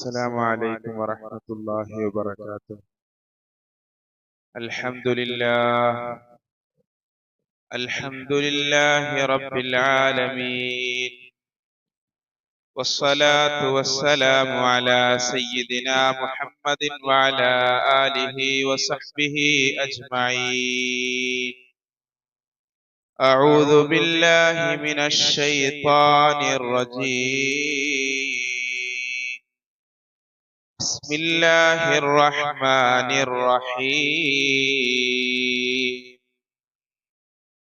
السلام عليكم ورحمة الله وبركاته. الحمد لله. الحمد لله رب العالمين. والصلاة والسلام على سيدنا محمد وعلى آله وصحبه أجمعين. أعوذ بالله من الشيطان الرجيم. بسم الله الرحمن الرحيم.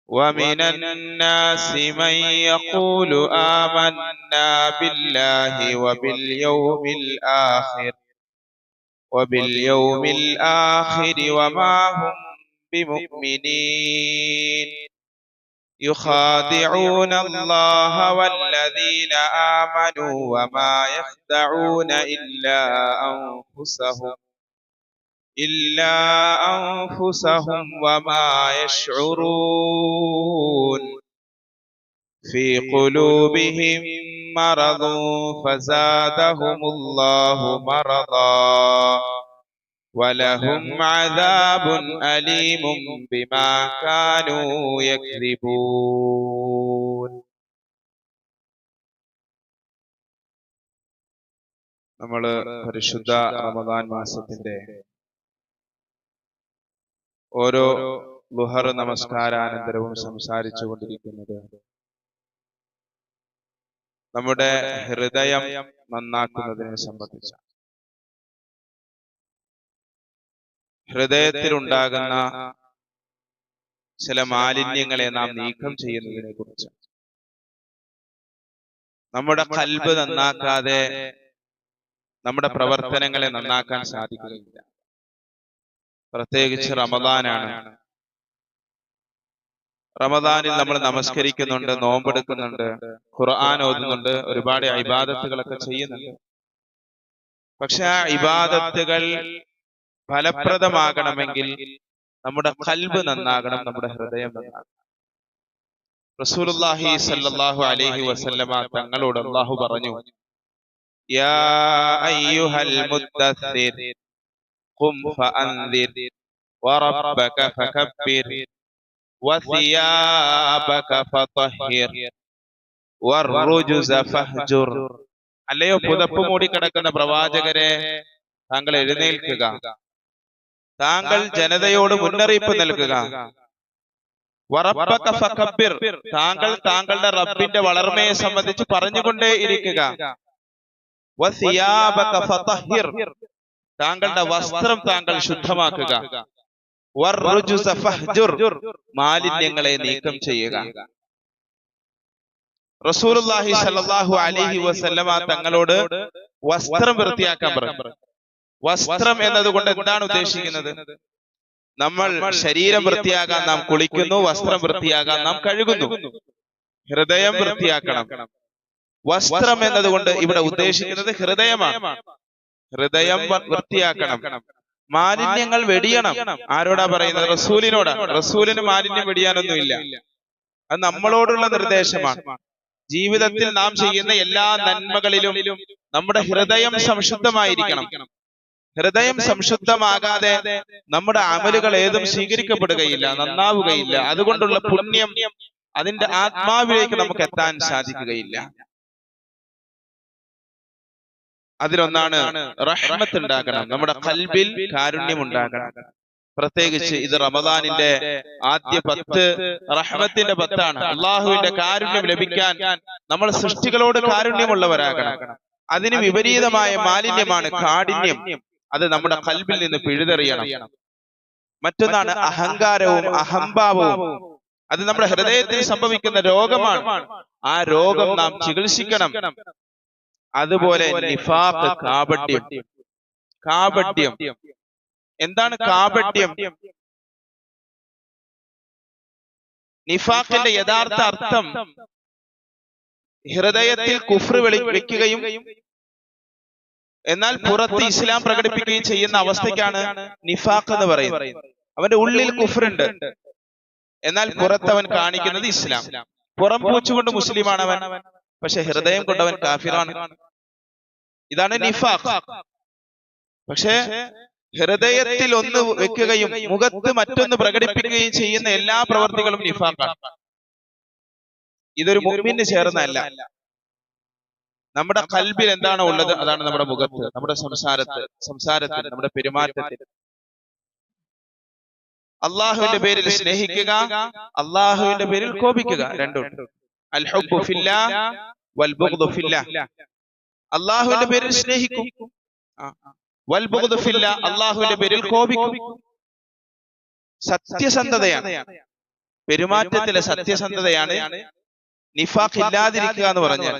ومن الناس من يقول آمنا بالله وباليوم الآخر وباليوم الآخر وما هم بمؤمنين. يخادعون الله والذين آمنوا وما يخدعون إلا أنفسهم إلا أنفسهم وما يشعرون. في قلوبهم مرض فزادهم الله مرضا. ولهم عذاب أليم بما كانوا يكذبون നമ്മൾ പരിശുദ്ധ റമദാൻ മാസത്തിന്റെ ഓരോ ലുഹർ നമസ്കാരാനന്തരവും സംസാരിച്ചു കൊണ്ടിരിക്കുന്നത് നമ്മുടെ ഹൃദയം നന്നാക്കുന്നതിനെ സംബന്ധിച്ച ഹൃദയത്തിലുണ്ടാകുന്ന ചില മാലിന്യങ്ങളെ നാം നീക്കം ചെയ്യുന്നതിനെ കുറിച്ച് നമ്മുടെ കൽബ് നന്നാക്കാതെ നമ്മുടെ പ്രവർത്തനങ്ങളെ നന്നാക്കാൻ സാധിക്കുകയില്ല പ്രത്യേകിച്ച് റമദാനാണ്. റമദാനിൽ നമ്മൾ നമസ്കരിക്കുന്നുണ്ട് നോമ്പെടുക്കുന്നുണ്ട് ഖുർആൻ ഓതുന്നുണ്ട് ഒരുപാട് ഇബാദത്തുകളൊക്കെ ചെയ്യുന്നുണ്ട്. പക്ഷെ ആ ഇബാദത്തുകൾ ഫലപ്രദമാകണമെങ്കിൽ നമ്മുടെ കൽബ് നന്നാകണം നമ്മുടെ ഹൃദയം നന്നാകണം. റസൂലുള്ളാഹി സല്ലല്ലാഹു അലൈഹി വസല്ലമ തങ്ങളോട് അള്ളാഹു പറഞ്ഞു യാ അയ്യുഹൽ മുദ്ദസ്സിർ ഖും ഫഅൻദിർ വറബ്ബക ഫകബ്ബിർ വസിയാബക ഫതഹിർ വറുജുസ ഫഹ്ജുർ. അല്ലയോ പുതപ്പ് മൂടി കിടക്കുന്ന പ്രവാചകരെ താങ്കൾ എഴുന്നേൽക്കുക. താങ്കൾ ജനതയോട് മുന്നറിയിപ്പ് നൽകുക. താങ്കൾ താങ്കളുടെ റബ്ബിന്റെ വളർമയെ സംബന്ധിച്ച് പറഞ്ഞുകൊണ്ടേ ഇരിക്കുക. താങ്കളുടെ വസ്ത്രം താങ്കൾ ശുദ്ധമാക്കുക. മാലിന്യങ്ങളെ നീക്കം ചെയ്യുക. റസൂലുള്ളാഹി അലിഹി അലൈഹി വസല്ലമ തങ്ങളോട് വസ്ത്രം വൃത്തിയാക്കാൻ പറഞ്ഞു. വസ്ത്രം എന്നതുകൊണ്ട് എന്താണ് ഉദ്ദേശിക്കുന്നത്? നമ്മൾ ശരീരം വൃത്തിയാകാൻ നാം കുളിക്കുന്നു വസ്ത്രം വൃത്തിയാകാൻ നാം കഴുകുന്നു. ഹൃദയം വൃത്തിയാക്കണം. വസ്ത്രം എന്നതുകൊണ്ട് ഇവിടെ ഉദ്ദേശിക്കുന്നത് ഹൃദയമാണ്. ഹൃദയം വൃത്തിയാക്കണം. മാലിന്യങ്ങൾ വെടിയണം. ആരോടാ പറയുന്നത്? റസൂലിനോടാണ് റസൂലിന് മാലിന്യം വെടിയാനൊന്നുമില്ല അത് നമ്മളോടുള്ള നിർദ്ദേശമാണ്. ജീവിതത്തിൽ നാം ചെയ്യുന്ന എല്ലാ നന്മകളിലും നമ്മുടെ ഹൃദയം സംശുദ്ധമായിരിക്കണം ഹൃദയം സംശുദ്ധമാകാതെ നമ്മുടെ അമലുകൾ ഏതും സ്വീകരിക്കപ്പെടുകയില്ല നന്നാവുകയില്ല. അതുകൊണ്ടുള്ള പുണ്യം അതിന്റെ ആത്മാവിലേക്ക് നമുക്ക് എത്താൻ സാധിക്കുകയില്ല. അതിലൊന്നാണ് റഹ്മത്ത് ഉണ്ടാകണം നമ്മുടെ കൽബിൽ കാരുണ്യം ഉണ്ടാകണം പ്രത്യേകിച്ച് ഇത് റമദാനിന്റെ ആദ്യ പത്ത് റഹ്മത്തിന്റെ പത്താണ്. അള്ളാഹുവിന്റെ കാരുണ്യം ലഭിക്കാൻ നമ്മൾ സൃഷ്ടികളോട് കാരുണ്യമുള്ളവരാകണം. അതിന് വിപരീതമായ മാലിന്യമാണ് കാഠിന്യം. അത് നമ്മുടെ കൽബിൽ നിന്ന് പിഴുതെറിയണം. മറ്റൊന്നാണ് അഹങ്കാരവും അഹംഭാവവും. അത് നമ്മുടെ ഹൃദയത്തിൽ സംഭവിക്കുന്ന രോഗമാണ്. ആ രോഗം നാം ചികിത്സിക്കണം. അതുപോലെ നിഫാഖ് കാപട്യം. കാപട്യം. എന്താണ് കാപട്യം? നിഫാഖിന്റെ യഥാർത്ഥ അർത്ഥം ഹൃദയത്തിൽ കുഫ്ര വെളി വെക്കുകയും എന്നാൽ പുറത്ത് ഇസ്ലാം പ്രകടിപ്പിക്കുകയും ചെയ്യുന്ന അവസ്ഥയ്ക്കാണ് നിഫാഖ് എന്ന് പറയുന്നത്. അവന്റെ ഉള്ളിൽ കുഫറുണ്ട് എന്നാൽ പുറത്തവൻ കാണിക്കുന്നത് ഇസ്ലാം. പുറം പൂച്ചുകൊണ്ട് മുസ്ലിമാണ് അവൻ. പക്ഷെ ഹൃദയം കൊണ്ടവൻ കാഫിറാണ്. ഇതാണ് നിഫാഖ്. പക്ഷേ ഹൃദയത്തിൽ ഒന്ന് വെക്കുകയും മുഖത്ത് മറ്റൊന്ന് പ്രകടിപ്പിക്കുകയും ചെയ്യുന്ന എല്ലാ പ്രവർത്തികളും നിഫാഖാണ്. ഇതൊരു മുമ്മിന് ചേർന്നല്ല നമ്മുടെ കൽബിൽ എന്താണോ ഉള്ളത് അതാണ് നമ്മുടെ മുഖത്ത് നമ്മുടെ സംസാരത്ത് സംസാരത്തിൽ നമ്മുടെ പെരുമാറ്റത്തിൽ. അള്ളാഹുവിന്റെ പേരിൽ സ്നേഹിക്കുക അള്ളാഹുവിന്റെ പേരിൽ കോപിക്കുക രണ്ടുണ്ട് അള്ളാഹുവിന്റെ പേരിൽ സ്നേഹിക്കും. അള്ളാഹുവിന്റെ പേരിൽ കോപിക്കും. സത്യസന്ധതയാണ്. പെരുമാറ്റത്തിലെ സത്യസന്ധതയാണ്. നിഫാഖ് ഇല്ലാതിരിക്കുക എന്ന് പറഞ്ഞാൽ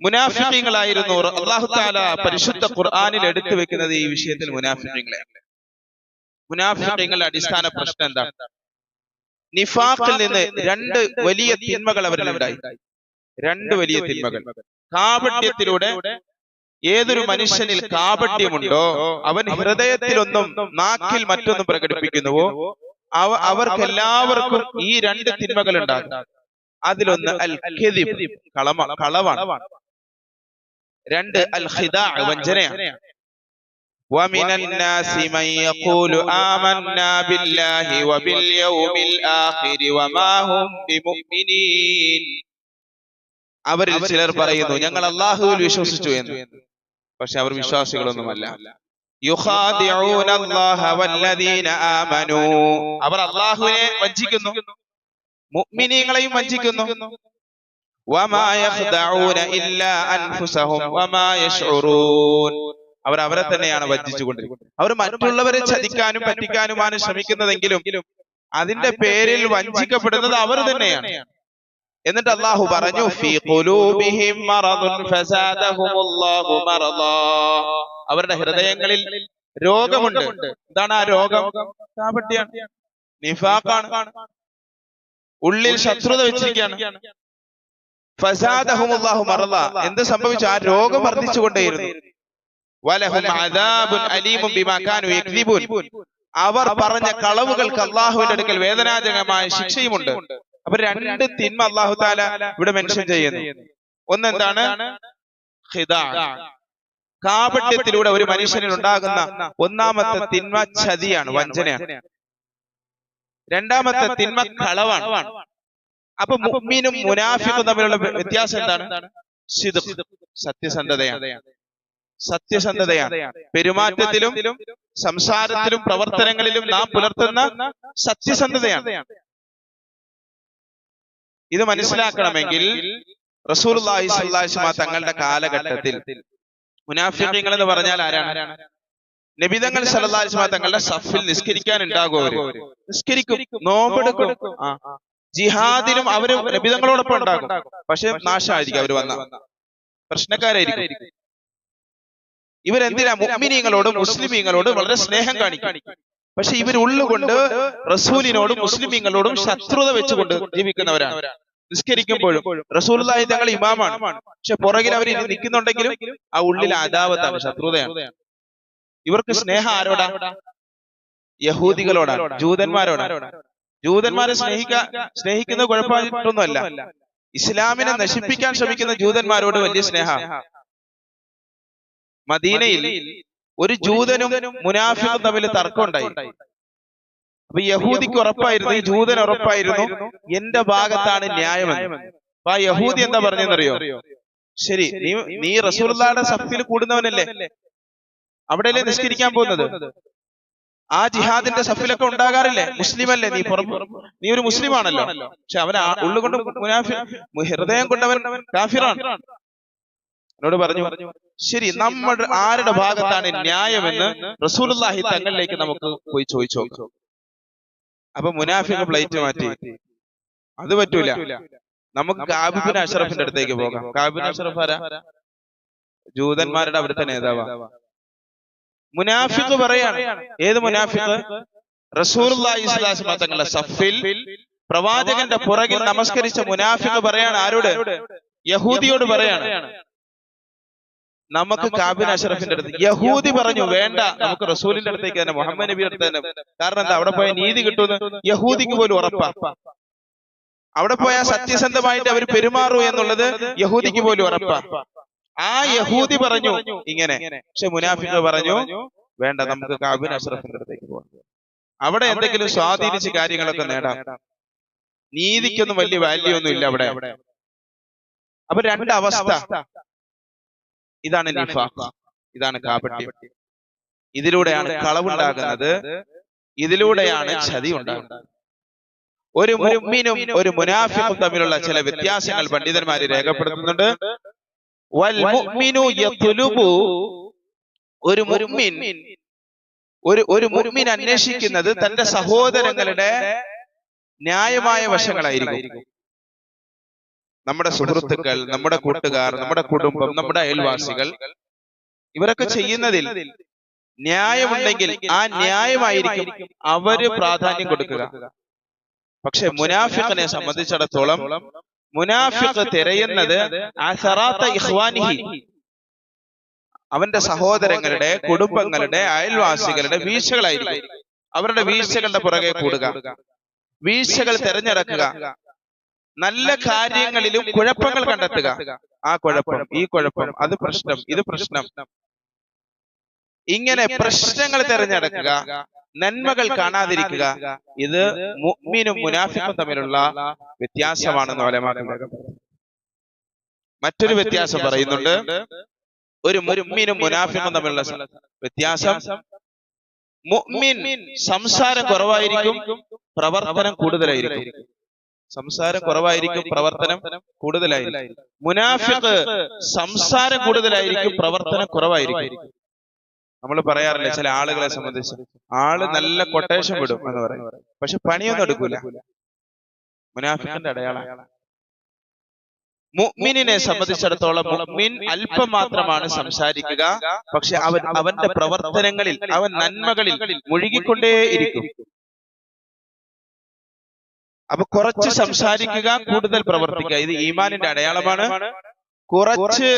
മുനാഫിഖീങ്ങളായിരുന്നു അള്ളാഹു താല പരിശുദ്ധ ഖുർആാനിൽ എടുത്തു വെക്കുന്നത് ഈ വിഷയത്തിൽ മുനാഫിഖീങ്ങളെ. മുനാഫിഖീങ്ങളുടെ അടിസ്ഥാന പ്രശ്നം എന്താണ്? നിഫാഖിൽ നിന്ന് രണ്ട് വലിയ തിന്മകൾ അവരിലുണ്ടായി. രണ്ട് വലിയ തിന്മകൾ. കാപട്യത്തിലൂടെ ഏതൊരു മനുഷ്യനിൽ കാപട്യമുണ്ടോ അവൻ ഹൃദയത്തിലൊന്നും നാക്കിൽ മറ്റൊന്നും പ്രകടിപ്പിക്കുന്നുവോ? അവ അവർക്ക് എല്ലാവർക്കും ഈ രണ്ട് തിന്മകൾ ഉണ്ടാകും. അതിലൊന്ന് അൽ കളമ കളവാണ്. രണ്ട് അൽ ഖിദാ വഞ്ചനയാണ് ومن الناس من يقول آمنا بالله وباليوم الآخر وما هم بمؤمنين അവരിൽ ചിലർ പറയുന്നു ഞങ്ങൾ അള്ളാഹുവിൽ വിശ്വസിച്ചു എന്ന് പക്ഷെ അവർ വിശ്വാസികളൊന്നുമല്ല യുഖാദിഊന അല്ലാഹ വല്ലദീന ആമനൂ അവർ അള്ളാഹുവിനെ വഞ്ചിക്കുന്നു മുഅ്മിനീങ്ങളെയും വഞ്ചിക്കുന്നു അവർ അവരെ തന്നെയാണ് വഞ്ചിച്ചുകൊണ്ടിരിക്കുന്നത്. അവർ മറ്റുള്ളവരെ ചതിക്കാനും പറ്റിക്കാനുമാണ് ശ്രമിക്കുന്നതെങ്കിലും അതിന്റെ പേരിൽ വഞ്ചിക്കപ്പെടുന്നത് അവർ തന്നെയാണ്. എന്നിട്ട് അള്ളാഹു പറഞ്ഞു അവരുടെ ഹൃദയങ്ങളിൽ രോഗമുണ്ട്. എന്താണ് ആ രോഗം. കാപട്യാണ്. നിഫാഖാണ്. ഉള്ളിൽ ശത്രുത വെച്ചിരിക്കുകയാണ്. എന്ത് സംഭവിച്ചു? ആ രോഗം വർദ്ധിച്ചുകൊണ്ടേയിരുന്നു അവർ പറഞ്ഞ കളവുകൾക്ക് അള്ളാഹുവിന്റെ അടുക്കൽ വേദനാജനകമായ ശിക്ഷയുമുണ്ട്. അപ്പൊ രണ്ട് തിന്മ അള്ളാഹു താല ഇവിടെ മെൻഷൻ ചെയ്യുന്നു. ഒന്ന് എന്താണ് ഖിദാ. കാപട്യത്തിലൂടെ ഒരു മനുഷ്യനിൽ ഉണ്ടാകുന്ന ഒന്നാമത്തെ തിന്മ ചതിയാണ് വഞ്ചനയാണ്. രണ്ടാമത്തെ തിന്മ കളവാണ്. അപ്പൊ മുഅ്മിനും മുനാഫിക്കും തമ്മിലുള്ള വ്യത്യാസം എന്താണ്? സിദ്ഖ്. സത്യസന്ധതയാണ്. സത്യസന്ധതയാണ്. പെരുമാറ്റത്തിലും സംസാരത്തിലും പ്രവർത്തനങ്ങളിലും നാം പുലർത്തുന്ന സത്യസന്ധതയാണ്. ഇത് മനസ്സിലാക്കണമെങ്കിൽ വസല്ലം തങ്ങളുടെ കാലഘട്ടത്തിൽ മുനാഫിഖീങ്ങൾ എന്ന് പറഞ്ഞാൽ ആരാണ്? നബിതങ്ങൾ വസല്ലം തങ്ങളുടെ സഫിൽ നിസ്കരിക്കാൻ ഉണ്ടാകും നിസ്കരിക്കും. നോമ്പെടുക്കും. ആ. ജിഹാദിലും അവർ ലഭിതങ്ങളോടൊപ്പം ഉണ്ടാകും. പക്ഷെ നാശമായിരിക്കും അവർ വന്ന. പ്രശ്നക്കാരായിരിക്കും. ഇവരെന്തിനാ മുഅ്മിനീങ്ങളോടും മുസ്ലിമീങ്ങളോടും വളരെ സ്നേഹം കാണിക്കും. പക്ഷെ ഇവർ ഉള്ളുകൊണ്ട് റസൂലിനോടും മുസ്ലിമീങ്ങളോടും ശത്രുത വെച്ചുകൊണ്ട് ജീവിക്കുന്നവരാണ്. നിസ്കരിക്കുമ്പോഴും റസൂൽ തങ്ങൾ ഇമാമാണ്. പക്ഷെ പുറകിൽ അവർ നിൽക്കുന്നുണ്ടെങ്കിലും ആ ഉള്ളിൽ അദാവത്താണ് ശത്രുതയാണ്. ഇവർക്ക് സ്നേഹം ആരോടാ? യഹൂദികളോടാണ്. ജൂതന്മാരോടാണ്. ജൂതന്മാരെ സ്നേഹിക്കാൻ സ്നേഹിക്കുന്ന കുഴപ്പമായിട്ടൊന്നുമല്ല. ഇസ്ലാമിനെ നശിപ്പിക്കാൻ ശ്രമിക്കുന്ന ജൂതന്മാരോട് വലിയ സ്നേഹ. മദീനയിൽ ഒരു ജൂതനും മുനാഫിക്കും തമ്മിൽ തർക്കമുണ്ടായി. അപ്പൊ യഹൂദിക്ക് ഉറപ്പായിരുന്നു ഈ ജൂതൻ ഉറപ്പായിരുന്നു എന്റെ ഭാഗത്താണ് ന്യായമെന്ന്. അപ്പൊ ആ യഹൂദി എന്താ പറഞ്ഞെന്നറിയോ? ശരി നീ നീ റസൂർദാടെ സഫിൽ കൂടുന്നവനല്ലേ? അവിടെയല്ലേ നിഷ്കരിക്കാൻ പോകുന്നത്? ആ ജിഹാദിന്റെ സഫിലൊക്കെ ഉണ്ടാകാറില്ലേ? മുസ്ലിം അല്ലേ നീ പുറം നീ ഒരു മുസ്ലിം ആണല്ലോ പക്ഷെ അവൻ ഉള്ളുകൊണ്ട് ഹൃദയം കൊണ്ടവൻ കാഫിറാണ്. എന്നോട് പറഞ്ഞു ശരി നമ്മൾ ആരുടെ ഭാഗത്താണ് ന്യായമെന്ന് റസൂലുള്ളാഹി തങ്ങളിലേക്ക് നമുക്ക് പോയി ചോദിച്ചു അപ്പൊ മുനാഫിക്ക് പ്ലേറ്റ് മാറ്റി. അത് പറ്റൂല. നമുക്ക് കാബിബിൻ അഷറഫിന്റെ അടുത്തേക്ക് പോകാം. കാബിബിൻ അഷറഫ് ആരാ? ജൂതന്മാരുടെ അവിടുത്തെ നേതാവാ. മുനാഫിക്ക് പറയാണ്. ഏത് മുനാഫിക്ക് തങ്ങളുടെ സഫിൽ പ്രവാചകന്റെ പുറകിൽ നമസ്കരിച്ച മുനാഫിക്ക് പറയാണ് ആരോട്? യഹൂദിയോട് പറയാണ്. നമുക്ക് കാബിൻ അഷറഫിന്റെ അടുത്ത് യഹൂദി പറഞ്ഞു വേണ്ട നമുക്ക് റസൂലിന്റെ അടുത്തേക്ക് തന്നെ മുഹമ്മദ് നബിയുടെ അടുത്ത് തന്നെ കാരണം എന്താ അവിടെ പോയ നീതി കിട്ടുമെന്ന് യഹൂദിക്ക് പോലും ഉറപ്പാ. അവിടെ പോയാൽ സത്യസന്ധമായിട്ട് അവർ പെരുമാറൂ എന്നുള്ളത് യഹൂദിക്ക് പോലും ഉറപ്പാ. ആ യഹൂദി പറഞ്ഞു ഇങ്ങനെ. പക്ഷെ മുനാഫിക്ക് പറഞ്ഞു വേണ്ട നമുക്ക് കാബിൻ അഷ്റഫിന്റെ അടുത്തേക്ക് പോകാം. അവിടെ എന്തെങ്കിലും സ്വാധീനിച്ച് കാര്യങ്ങളൊക്കെ നേടാം. നീതിക്കൊന്നും വലിയ വാല്യൂ ഒന്നും ഇല്ല അവിടെ. അപ്പൊ രണ്ട് അവസ്ഥ. ഇതാണ് നിഫാഖ്. ഇതാണ് കാപട്യം. ഇതിലൂടെയാണ് കളവുണ്ടാകുന്നത്. ഇതിലൂടെയാണ് ചതി ഉണ്ടാകുന്നത്. ഒരു മുഅ്മിനും ഒരു മുനാഫിനും തമ്മിലുള്ള ചില വ്യത്യാസങ്ങൾ പണ്ഡിതന്മാർ രേഖപ്പെടുത്തുന്നുണ്ട്. ഒരു ഒരു ഒരു മുഅ്മിൻ അന്വേഷിക്കുന്നത് തന്റെ സഹോദരങ്ങളുടെ ന്യായമായ വശങ്ങളായിരിക്കും. നമ്മുടെ സുഹൃത്തുക്കൾ നമ്മുടെ കൂട്ടുകാർ നമ്മുടെ കുടുംബം നമ്മുടെ അയൽവാസികൾ ഇവരൊക്കെ ചെയ്യുന്നതിൽ ന്യായമുണ്ടെങ്കിൽ ആ ന്യായമായിരിക്കും അവർ പ്രാധാന്യം കൊടുക്കുക. പക്ഷെ മുനാഫിഖിനെ സംബന്ധിച്ചിടത്തോളം മുനാഫിഖ് തിരയുന്നത് ഇഖ്വാനിഹി. അവന്റെ സഹോദരങ്ങളുടെ കുടുംബങ്ങളുടെ അയൽവാസികളുടെ വീഴ്ചകളായിരിക്കും. അവരുടെ വീഴ്ചകളുടെ പുറകെ കൂടുക. വീഴ്ചകൾ തിരഞ്ഞെടുക്കുക. നല്ല കാര്യങ്ങളിലും കുഴപ്പങ്ങൾ കണ്ടെത്തുക. ആ കുഴപ്പം ഈ കുഴപ്പം അത് പ്രശ്നം ഇത് പ്രശ്നം ഇങ്ങനെ പ്രശ്നങ്ങൾ തിരഞ്ഞെടുക്കുക. നന്മകൾ കാണാതിരിക്കുക. ഇത് മുഅ്മിനും മുനാഫിക്കും തമ്മിലുള്ള വ്യത്യാസമാണെന്ന് ഓലമാക്കുന്നത് മറ്റൊരു വ്യത്യാസം പറയുന്നുണ്ട്. ഒരു മുഅ്മിനും മുനാഫിക്കും തമ്മിലുള്ള വ്യത്യാസം മുഅ്മിൻ സംസാരം കുറവായിരിക്കും പ്രവർത്തനം കൂടുതലായിരിക്കും. സംസാരം കുറവായിരിക്കും പ്രവർത്തനം കൂടുതലായിരിക്കും. മുനാഫിഖ് സംസാരം കൂടുതലായിരിക്കും പ്രവർത്തനം കുറവായിരിക്കും. നമ്മൾ പറയാറില്ല ചില ആളുകളെ സംബന്ധിച്ച് ആൾ നല്ല കൊട്ടേഷൻ വിടും എന്ന് പറയും. പക്ഷെ പണിയൊന്നും എടുക്കൂല. മുനാഫിന്റെ അടയാളം. മുഅ്മിനിനെ സംബന്ധിച്ചിടത്തോളം മുഅ്മിൻ അല്പം മാത്രമാണ് സംസാരിക്കുക. പക്ഷെ അവൻ അവന്റെ പ്രവർത്തനങ്ങളിൽ അവൻ നന്മകളിൽ മുഴുകിക്കൊണ്ടേയിരിക്കും അപ്പൊ കുറച്ച് സംസാരിക്കുക കൂടുതൽ പ്രവർത്തിക്കുക. ഇത് ഈമാനിന്റെ അടയാളമാണ്. കുറച്ച്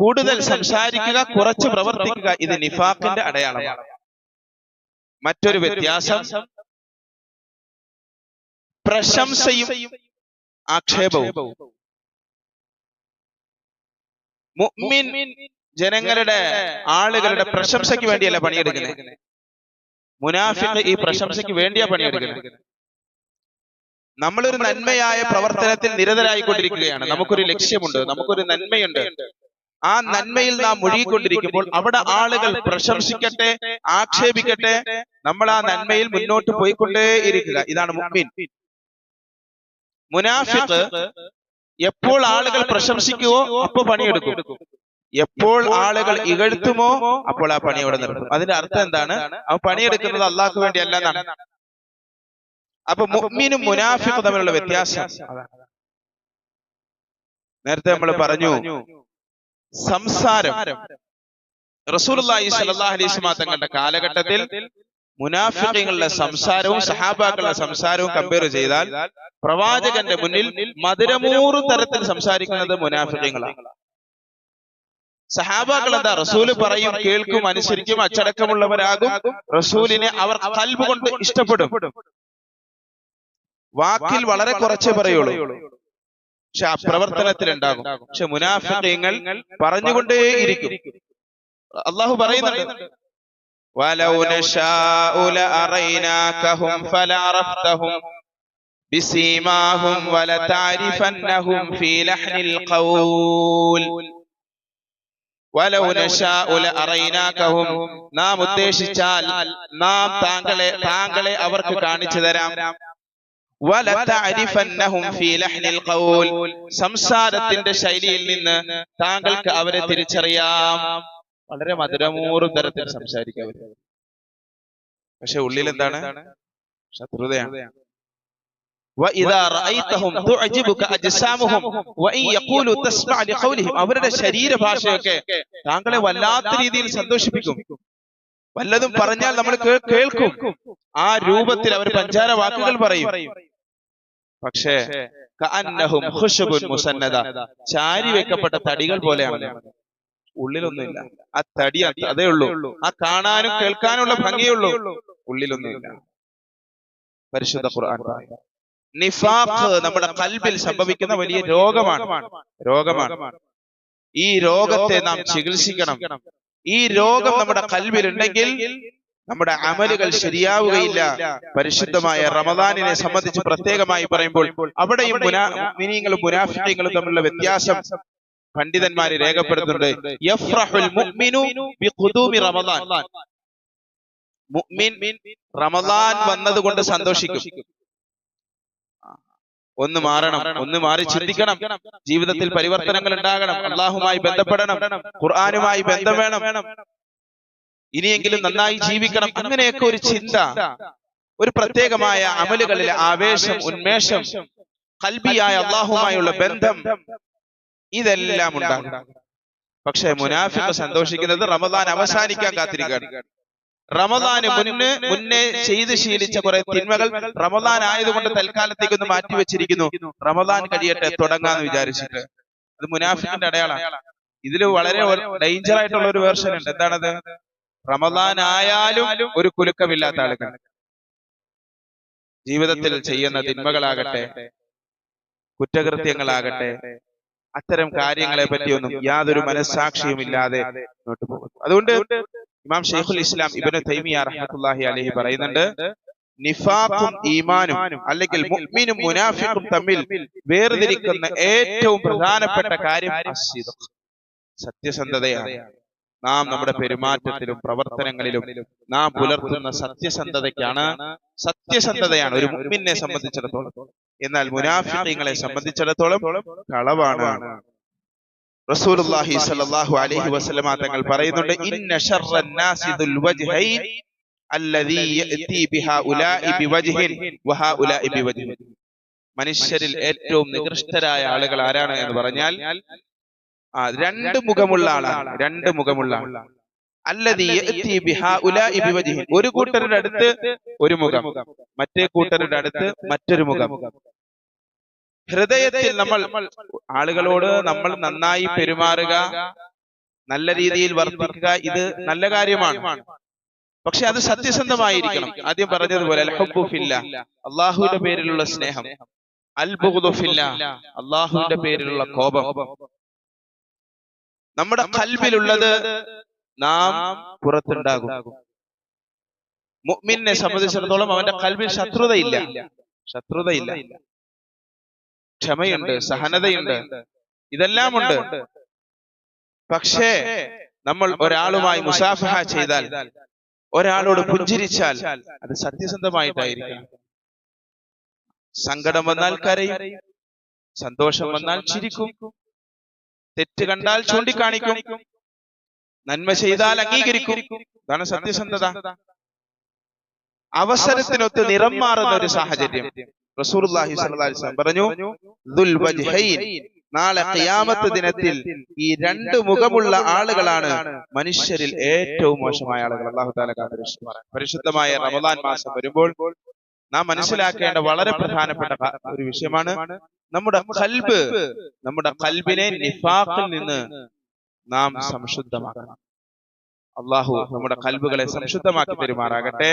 കൂടുതൽ സംസാരിക്കുക കുറച്ച് പ്രവർത്തിക്കുക ഇത് നിഫാഖിന്റെ അടയാളമാണ്. മറ്റൊരു വ്യത്യാസം പ്രശംസയും ആക്ഷേപവും. മുഅ്മിൻ ജനങ്ങളുടെ ആളുകളുടെ പ്രശംസയ്ക്ക് വേണ്ടിയല്ല പണിയെടുക്കുന്നത്? മുനാഫിഖ് ഈ പ്രശംസയ്ക്ക് വേണ്ടിയാ പണിയെടുക്കുന്നത്? നമ്മളൊരു നന്മയായ പ്രവർത്തനത്തിൽ നിരതരായിക്കൊണ്ടിരിക്കുകയാണ്. നമുക്കൊരു ലക്ഷ്യമുണ്ട് നമുക്കൊരു നന്മയുണ്ട്. ആ നന്മയിൽ നാം മുഴുകിക്കൊണ്ടിരിക്കുമ്പോൾ അവിടെ ആളുകൾ പ്രശംസിക്കട്ടെ ആക്ഷേപിക്കട്ടെ നമ്മൾ ആ നന്മയിൽ മുന്നോട്ട് പോയിക്കൊണ്ടേയിരിക്കുക. ഇതാണ് മുമ്പിൻ മുനാഫിഖ് എപ്പോൾ ആളുകൾ പ്രശംസിക്കുവോ അപ്പൊ പണിയെടുക്കും. എപ്പോൾ ആളുകൾ ഇകഴ്ത്തുമോ അപ്പോൾ ആ പണി അവിടെ നിർത്തും അതിന്റെ അർത്ഥം എന്താണ്? അവൻ പണിയെടുക്കുന്നത് അള്ളാഹ്ക്ക് വേണ്ടി അല്ല എന്നാണ്. അപ്പൊ മുഅ്മിനും മുനാഫിക്കും തമ്മിലുള്ള വ്യത്യാസം. നേരത്തെ നമ്മൾ പറഞ്ഞു സംസാരം. അലൈഹി വസല്ലം തങ്ങളുടെ കാലഘട്ടത്തിൽ മുനാഫിഖുകളുടെ സംസാരവും സഹാബാക്കളുടെ സംസാരവും കമ്പയർ ചെയ്താൽ പ്രവാചകന്റെ മുന്നിൽ മധുരമൂറ് തരത്തിൽ സംസാരിക്കുന്നത് മുനാഫിഖുകളാണ് സഹാബാക്കൾ എന്താ? റസൂൽ പറയും കേൾക്കും അനുസരിക്കും അച്ചടക്കമുള്ളവരാകും. റസൂലിനെ അവർ കൽബ് കൊണ്ട് ഇഷ്ടപ്പെടും. വാക്കിൽ വളരെ കുറച്ചേ പറയുള്ളൂ. പക്ഷെ ആ പ്രവർത്തനത്തിൽ ഉണ്ടാകും പക്ഷെ മുനാഫിഖീങ്ങൾ പറഞ്ഞുകൊണ്ടേയിരിക്കും അള്ളാഹു പറയുന്നുണ്ട് ولو نشاء لأريناكهم فلعرفتهم بسيماهم ولتعرفنهم في لحن القول ولو نشاء لأريناكهم നാം ഉദ്ദേശിച്ചാൽ നാം താങ്കളെ താങ്കളെ അവർക്ക് കാണിച്ചു തരാം സംസാരത്തിന്റെ ശൈലിയിൽ നിന്ന് താങ്കൾക്ക് അവരെ തിരിച്ചറിയാം. വളരെ മധുരമൂറും തരത്തിൽ സംസാരിക്കുക അവർ. പക്ഷെ ഉള്ളിൽ എന്താണ്? ശത്രുതയാണ്. അവരുടെ ശരീരഭാഷയൊക്കെ താങ്കളെ വല്ലാത്ത രീതിയിൽ സന്തോഷിപ്പിക്കും. വല്ലതും പറഞ്ഞാൽ നമ്മൾ കേൾക്കും. ആ രൂപത്തിൽ അവർ പഞ്ചാര വാക്കുകൾ പറയും. പക്ഷേ കഅന്നഹും ഖുശബുൻ മുസന്നദ ചാരി വെക്കപ്പെട്ട തടികൾ പോലെയാണ്. ഉള്ളിലൊന്നുമില്ല. ആ തടി അതേ ഉള്ളൂ. ആ കാണാനും കേൾക്കാനുള്ള ഭംഗിയുള്ളൂ ഉള്ളിലൊന്നുമില്ല. പരിശുദ്ധ ഖുർആൻ നിഫാഖ് നമ്മുടെ കൽബിൽ സംഭവിക്കുന്ന വലിയ രോഗമാണ്. രോഗമാണ്. ഈ രോഗത്തെ നാം ചികിത്സിക്കണം. ഈ രോഗം നമ്മുടെ കൽവിലുണ്ടെങ്കിൽ നമ്മുടെ അമലുകൾ ശരിയാവുകയില്ല. പരിശുദ്ധമായ റമദാനിനെ സംബന്ധിച്ച് പ്രത്യേകമായി പറയുമ്പോൾ അവിടെയും മിനിയങ്ങളും മുനാഫിങ്ങളും തമ്മിലുള്ള വ്യത്യാസം പണ്ഡിതന്മാര് രേഖപ്പെടുത്തുന്നുണ്ട്. റമദാൻ. മുഅ്മിൻ റമദാൻ വന്നതുകൊണ്ട് സന്തോഷിക്കും. ഒന്ന് മാറണം. ഒന്ന് മാറി ചിന്തിക്കണം. ജീവിതത്തിൽ പരിവർത്തനങ്ങൾ ഉണ്ടാകണം. അള്ളാഹുമായി ബന്ധപ്പെടണം. ഖുർആാനുമായി ബന്ധം വേണം. ഇനിയെങ്കിലും നന്നായി ജീവിക്കണം അങ്ങനെയൊക്കെ ഒരു ചിന്ത. ഒരു പ്രത്യേകമായ അമലുകളിലെ ആവേശം ഉന്മേഷം കൽബിയായ അള്ളാഹുമായുള്ള ബന്ധം. ഇതെല്ലാം ഉണ്ടാകും പക്ഷെ മുനാഫിക്ക് സന്തോഷിക്കുന്നത് റമദാൻ അവസാനിക്കാൻ കാത്തിരിക്കുകയാണ്. റമദാന് മുന്നേ മുന്നേ ചെയ്ത് ശീലിച്ച കുറെ തിന്മകൾ റമദാൻ ആയതുകൊണ്ട് തൽക്കാലത്തേക്ക് ഒന്ന് മാറ്റി വെച്ചിരിക്കുന്നു. റമദാൻ കഴിയട്ടെ തുടങ്ങാന്ന് വിചാരിച്ചിട്ട്. അത് മുനാഫിക്കിന്റെ അടയാളാണ് ഇതിൽ വളരെ ഡേഞ്ചർ ആയിട്ടുള്ള ഒരു വേർഷൻ ഉണ്ട് എന്താണത്? റമദാൻ ആയാലും ഒരു കുലുക്കമില്ലാത്ത ആളുകൾ. ജീവിതത്തിൽ ചെയ്യുന്ന തിന്മകളാകട്ടെ കുറ്റകൃത്യങ്ങളാകട്ടെ അത്തരം കാര്യങ്ങളെ പറ്റിയൊന്നും യാതൊരു മനസ്സാക്ഷിയും ഇല്ലാതെ മുന്നോട്ട് പോകുന്നു. അതുകൊണ്ട് ഇമാം ഷെയ്ഖുൽ ഇസ്ലാം ഇബന് തൈമിയ റഹ്മത്തുല്ലാഹി അലഹി പറയുന്നുണ്ട് നിഫാഖും ഈമാനും അല്ലെങ്കിൽ മുഅ്മിനും മുനാഫിഖും തമ്മിൽ വേർതിരിക്കുന്ന ഏറ്റവും പ്രധാനപ്പെട്ട കാര്യം സത്യസന്ധതയാണ്. നാം നമ്മുടെ പെരുമാറ്റത്തിലും പ്രവർത്തനങ്ങളിലും നാം പുലർത്തുന്ന സത്യസന്ധതയ്ക്കാണ് സത്യസന്ധതയാണ് ഒരു മുഅ്മിനെ സംബന്ധിച്ചിടത്തോളം. എന്നാൽ മുനാഫിങ്ങളെ സംബന്ധിച്ചിടത്തോളം കളവാണ്. റസൂലുള്ളാഹി സ്വല്ലല്ലാഹു അലൈഹി വസല്ലമ തങ്ങൾ പറയുന്നുണ്ട് ഇന്ന ശർറൻ നാസി ദുൽ വജ്ഹൈൻ അല്ലദീ യഅതി ബിഹാഉലാഇ ബിവജ്ഹിൻ വഹാഉലാഇ ബിവജ്ഹിൻ. മനുഷ്യരിൽ ഏറ്റവും നികൃഷ്ടരായ ആളുകൾ ആരാണ് എന്ന് പറഞ്ഞാൽ ആ രണ്ട് മുഖമുള്ള ആളാണ്. രണ്ട് മുഖമുള്ള ഒരു കൂട്ടരുടെ അടുത്ത് ഒരു മുഖം. മറ്റേ കൂട്ടരുടെ അടുത്ത് മറ്റൊരു മുഖം. ഹൃദയത്തിൽ നമ്മൾ ആളുകളോട് നമ്മൾ നന്നായി പെരുമാറുക നല്ല രീതിയിൽ വർദ്ധിക്കുക ഇത് നല്ല കാര്യമാണ്. പക്ഷെ അത് സത്യസന്ധമായിരിക്കണം. ആദ്യം പറഞ്ഞതുപോലെ അൽഹബുഫില്ല അള്ളാഹുവിന്റെ പേരിലുള്ള സ്നേഹം. അൽബുഖുദുഫില്ല അള്ളാഹുവിന്റെ പേരിലുള്ള കോപം. നമ്മുടെ കൽബിലുള്ളത് നാം പുറത്തുണ്ടാകും. മുഅ്മിനെ സംബന്ധിച്ചിടത്തോളം അവന്റെ കൽബിൽ ശത്രുതയില്ല. ശത്രുതയില്ല. ക്ഷമയുണ്ട് സഹനതയുണ്ട്. ഇതെല്ലാം ഉണ്ട് പക്ഷേ നമ്മൾ ഒരാളുമായി മുസാഫഹ ചെയ്താൽ ഒരാളോട് പുഞ്ചിരിച്ചാൽ അത് സത്യസന്ധമായിട്ടായിരിക്കണം. സങ്കടം വന്നാൽ കരയും. സന്തോഷം വന്നാൽ ചിരിക്കും. തെറ്റ് കണ്ടാൽ ചൂണ്ടിക്കാണിക്കും. നന്മ ചെയ്താൽ അംഗീകരിക്കും. ഇതാണ് സത്യസന്ധത. അവസരത്തിനൊത്ത് നിറം മാറുന്ന ഒരു സാഹചര്യം. വസല്ലം പറഞ്ഞു നാളെ ഖിയാമത്ത് ദിനത്തിൽ ഈ രണ്ട് മുഖമുള്ള ആളുകളാണ് മനുഷ്യരിൽ ഏറ്റവും മോശമായ ആളുകൾ. അള്ളാഹു താല പരിശുദ്ധമായ റമദാൻ മാസം വരുമ്പോൾ നാം മനസ്സിലാക്കേണ്ട വളരെ പ്രധാനപ്പെട്ട ഒരു വിഷയമാണ് നമ്മുടെ കൽബ് നമ്മുടെ കൽബിനെ നിഫാഖിൽ നിന്ന് നാം സംശുദ്ധമാക്കണം. അള്ളാഹു നമ്മുടെ കൽബുകളെ സംശുദ്ധമാക്കി പെരുമാറാകട്ടെ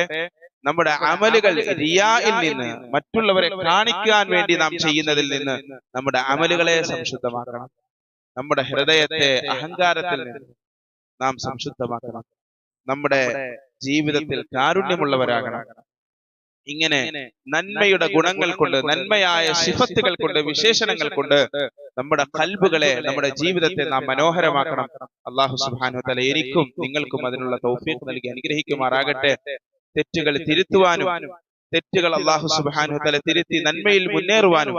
നമ്മുടെ അമലുകൾ റിയായിൽ നിന്ന് മറ്റുള്ളവരെ കാണിക്കാൻ വേണ്ടി നാം ചെയ്യുന്നതിൽ നിന്ന് നമ്മുടെ അമലുകളെ സംശുദ്ധമാക്കണം. നമ്മുടെ ഹൃദയത്തെ അഹങ്കാരത്തിൽ നിന്ന് നാം സംശുദ്ധമാക്കണം. നമ്മുടെ ജീവിതത്തിൽ കാരുണ്യമുള്ളവരാകണം. ഇങ്ങനെ നന്മയുടെ ഗുണങ്ങൾ കൊണ്ട് നന്മയായ സിഫത്തുകൾ കൊണ്ട് വിശേഷണങ്ങൾ കൊണ്ട് നമ്മുടെ കൽബുകളെ നമ്മുടെ ജീവിതത്തെ നാം മനോഹരമാക്കണം. അള്ളാഹു സുബ്ഹാനഹു തല എനിക്കും നിങ്ങൾക്കും അതിനുള്ള തൗഫീഖ് നൽകി അനുഗ്രഹിക്കുമാറാകട്ടെ. തെറ്റുകൾ തിരുത്തുവാനും തെറ്റുകൾ അള്ളാഹു സുബാനു തല തിരുത്തി നന്മയിൽ മുന്നേറുവാനും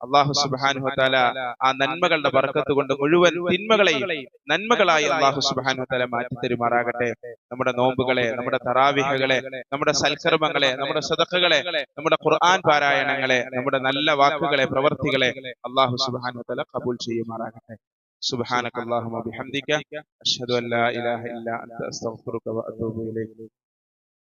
അള്ളാഹു സുബ്ഹാനഹു തല ആ നന്മകളുടെ ബർക്കത്ത് കൊണ്ട് മുഴുവൻ തിന്മകളെയും നന്മകളായി അള്ളാഹു സുബ്ഹാനഹു തല മാറ്റി തരുമാറാകട്ടെ നമ്മുടെ നോമ്പുകളെ നമ്മുടെ തറാവിഹകളെ നമ്മുടെ സൽക്കർമ്മങ്ങളെ നമ്മുടെ സദഖകളെ നമ്മുടെ ഖുർആൻ പാരായണങ്ങളെ നമ്മുടെ നല്ല വാക്കുകളെ പ്രവർത്തികളെ അള്ളാഹു സുബ്ഹാനഹു തല കബൂൽ ചെയ്യുമാറാകട്ടെ سبحانك اللهم وبحمدك أشهد أن لا إله إلا أنت أستغفرك وأتوب إليك